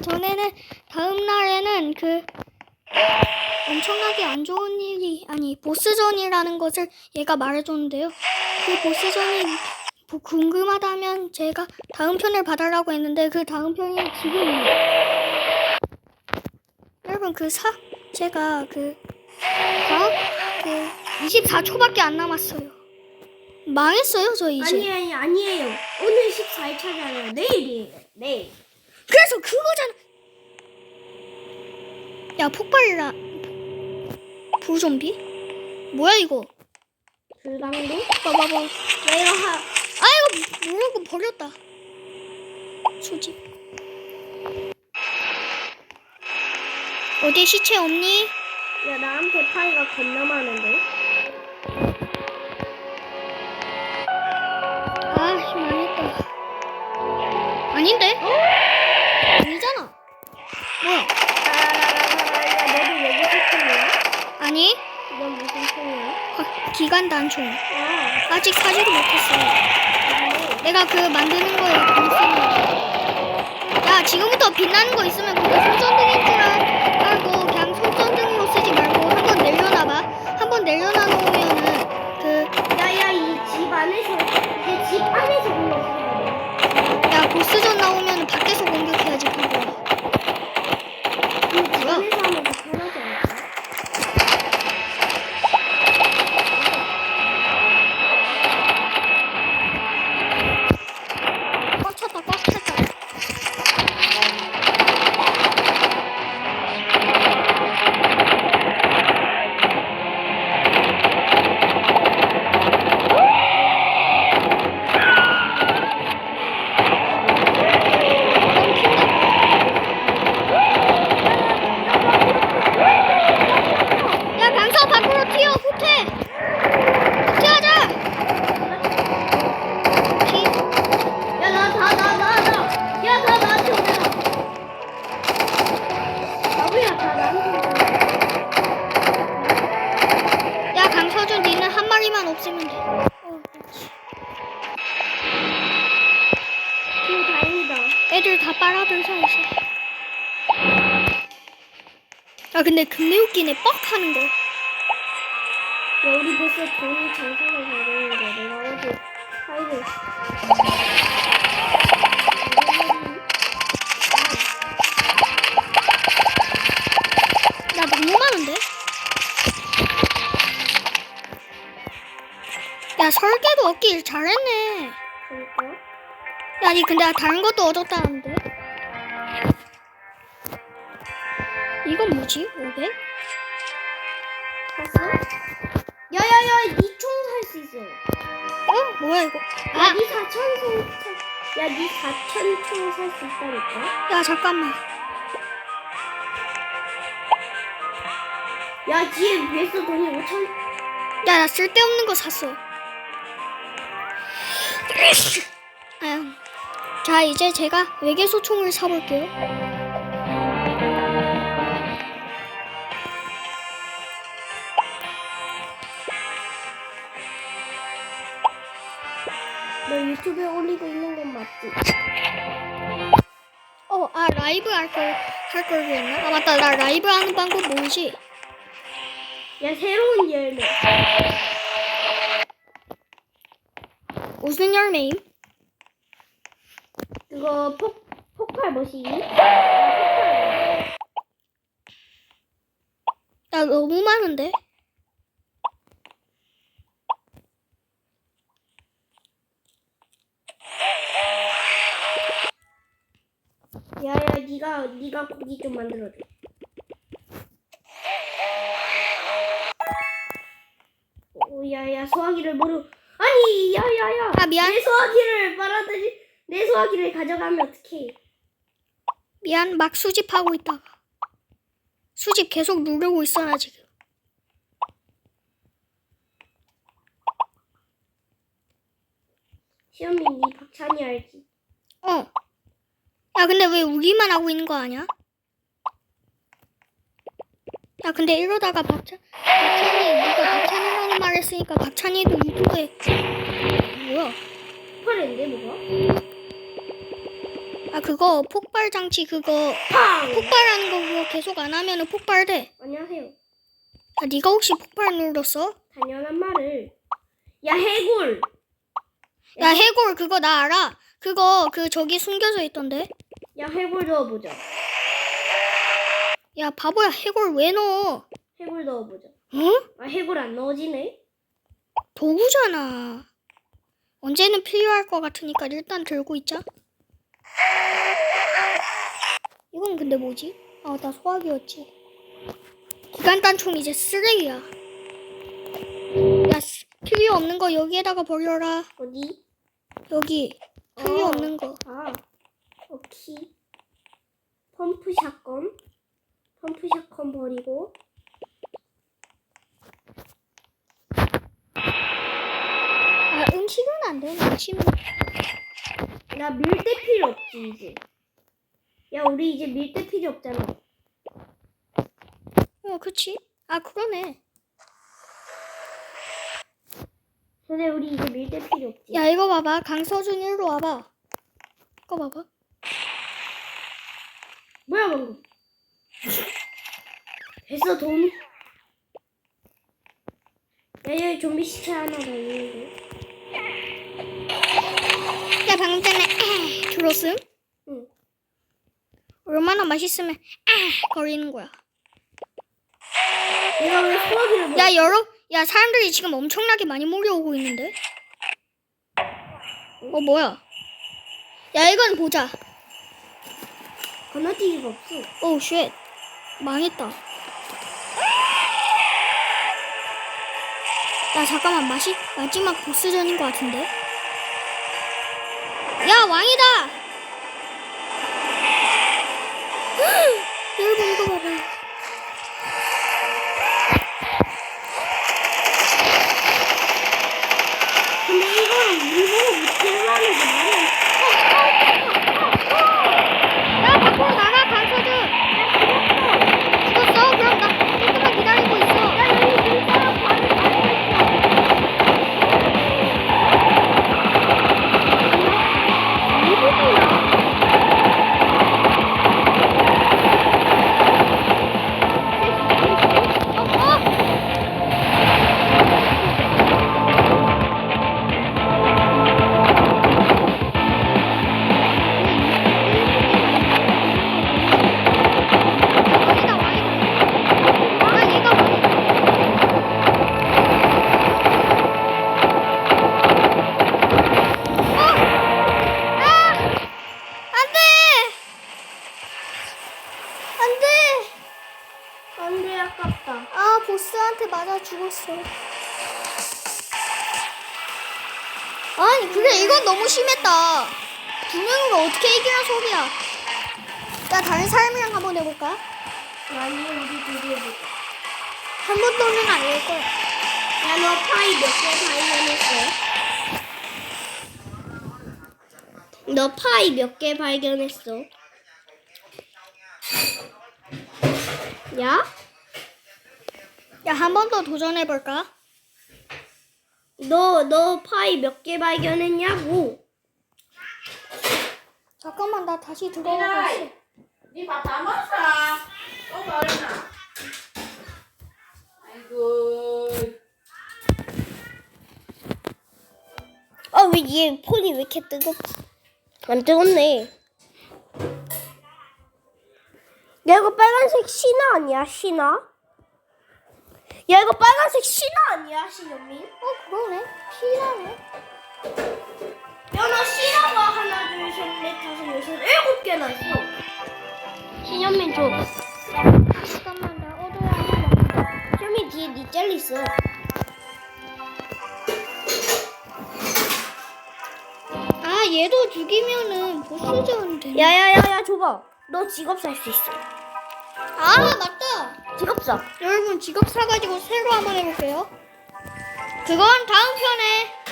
전에는 다음 날에는 그 엄청나게 안 좋은 일이 아니 보스전이라는 것을 얘가 말해줬는데요. 그 보스전이 뭐 궁금하다면 제가 다음 편을 봐달라고 했는데 그 다음 편이 지금이에요. 여러분 그 사 제가 그 다음 그 24초밖에 안 남았어요. 망했어요 저 이제. 아니 아니 아니에요. 오늘 14일차잖아요. 내일이에요. 내일. 그래서 그거잖아. 야 폭발이라 부좀비? 뭐야 이거? 불강도? 봐봐봐. 내가 하. 아 이거 모르고 버렸다. 소집. 어디 시체 없니? 야 나한테 파이가 겁나 많은데. 아, 기간 단총. 아. 아직 사지도 못했어. 내가 그 만드는 거에 방송이. 야 지금부터 빛나는 거 있으면 그거 손전등인 줄 애들 다 빨아들서 이제. 야 근데 금내 웃기네 뻑 하는 거. 야 우리 벌써 돈이 장사가 되는데 내가 어제 파이를. 야 너무 많은데? 야 설계도 얻길 잘했네. 그러니까. 야니 근데 다른 것도 얻었다는데? 이건 뭐지? 500? 샀어? 야야야 니총살 수 있어. 어? 뭐야 이거? 아! 야니 4천 총. 야니 4천 총 살 수 있다니까. 야 잠깐만. 야 뒤에 벌써 돈이 5천. 야, 나 쓸데없는 거 샀어. 아유. 자, 이제 제가 외계소 총을 사볼게요. 너 유튜브에 올리고 있는 건 맞지? 어, 아, 라이브 할 걸, 할걸 그랬나? 아, 맞다. 나 라이브 하는 방법 모르지? 야 새로운 열매. 무슨 열매임? 그거 폭 폭발 머신이? 나 너무 많은데? 야야 네가 네가 고기 좀 만들어줘. 오 야야 소화기를 모르 아니 야야야 아, 미안. 내 소화기를 빨아들이 내 소화기를 가져가면 어떡해 미안, 막 수집하고 있다가. 수집 계속 누르고 있어, 나 지금. 시험이 니 박찬이 알지? 어. 야, 근데 왜 우리만 하고 있는 거 아니야? 야, 근데 이러다가 박찬, 박찬이, 누가 박찬이라는 말 했으니까 박찬이도 유튜브에. 뭐야? 폭발했는데 뭐가? 아 그거 폭발 장치 그거 팡! 폭발하는 거 그거 계속 안 하면은 폭발돼. 안녕하세요. 아 네가 혹시 폭발 눌렀어? 당연한 말을. 야 해골. 야 해골 그거 나 알아. 그거 그 저기 숨겨져 있던데. 야 해골 넣어보자. 야 바보야 해골 왜 넣어? 해골 넣어보자. 응? 아 해골 안 넣어지네. 도구잖아. 언제는 필요할 것 같으니까 일단 들고 있자. 이건 근데 뭐지? 아, 나 소화기였지. 기간단 총 이제 쓰레기야. 야, 쓰- 필요 없는 거 여기에다가 버려라. 어디? 여기. 필요 어. 없는 거. 아 오케이. 펌프 샷건. 펌프 샷건 버리고. 아, 음식은 안 돼. 음식은. 나 밀대 필요 없지 이제. 야 우리 이제 밀대 필요 없잖아. 어, 그치? 아, 그러네. 근데 우리 이제 밀대 필요 없지. 야, 이거 봐봐. 강서준 일로 와봐. 이거 봐봐. 뭐야 방금? 됐어 돈. 야 여기 좀비 시체 하나 더 있는데. 야, 방금 전에 에 들었음? 응. 얼마나 맛있으면 아 거리는 거야. 내가 왜 소화기를 먹? 야 여러 야 사람들이 지금 엄청나게 많이 몰려오고 있는데. 어 뭐야? 야 이건 보자. 건너뛰기가 없어. 오 쉣. 망했다. 야 잠깐만 마시 마지막 보스전인 것 같은데. 야 왕이다. 아니, 근데 이건 너무 심했다. 두 명으로 어떻게 이기란 소리야. 야, 다른 사람이랑 한번 해볼까? 아니 우리 둘이 해보자. 한 번도는 아닐 거야. 야너 파이 몇 개 발견했어? 너 파이 몇 개 발견했어? 야? 야, 한 번 더 도전해볼까? 너, 너 파이 몇 개 발견했냐고? 잠깐만, 나 다시 들어가고 있어. 니밥 다 먹었어? 또 버렸나? 아이고. 아, 왜 얘 폰이 왜 이렇게 뜨겁? 안 뜨겁네. 야, 이거 빨간색 신화 아니야, 신화? 야, 이거 빨간색 신화 아니야, 신현민? 어, 그러네. 피나네. 야, 나 신화가 하나, 둘, 셋, 넷, 다섯, 여섯, 일곱 개나 있어. 신현민 줘. 잠깐만, 나 얻어야 하나 현민 뒤에 니 젤리 있어. 아, 얘도 죽이면은 보스전 되네. 야야야야, 줘봐. 너 직업 살 수 있어. 아, 맞다. 직업 사. 여러분 직업 사가지고 새로 한번 해볼게요. 그건 다음 편에